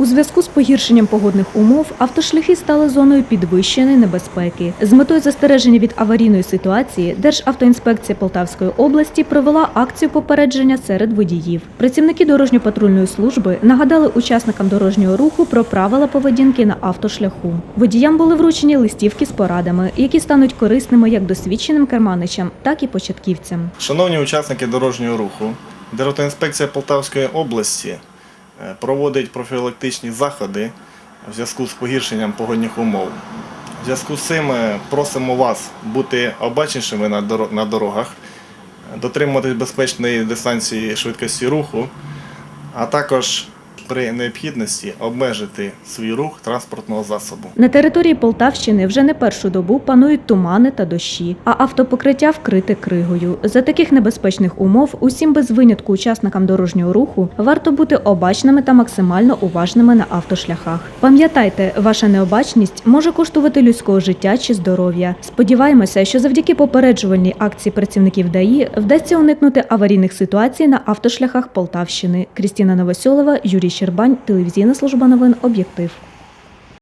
У зв'язку з погіршенням погодних умов автошляхи стали зоною підвищеної небезпеки. З метою застереження від аварійної ситуації Державтоінспекція Полтавської області провела акцію попередження серед водіїв. Працівники дорожньо-патрульної служби нагадали учасникам дорожнього руху про правила поведінки на автошляху. Водіям були вручені листівки з порадами, які стануть корисними як досвідченим керманичам, так і початківцям. Шановні учасники дорожнього руху, Державтоінспекція Полтавської області проводить профілактичні заходи в зв'язку з погіршенням погодних умов. В зв'язку з цим е, просимо вас бути обачнішими на дорогах, дотримуватись безпечної дистанції швидкості руху, а також при необхідності обмежити свій рух транспортного засобу. На території Полтавщини вже не першу добу панують тумани та дощі, а автопокриття вкрите кригою. За таких небезпечних умов усім без винятку учасникам дорожнього руху варто бути обачними та максимально уважними на автошляхах. Пам'ятайте, ваша необачність може коштувати людського життя чи здоров'я. Сподіваємося, що завдяки попереджувальній акції працівників ДАІ вдасться уникнути аварійних ситуацій на автошляхах Полтавщини. Крістіна Новосьолова, Юрій Щербань, телевізійна служба новин Об'єктив.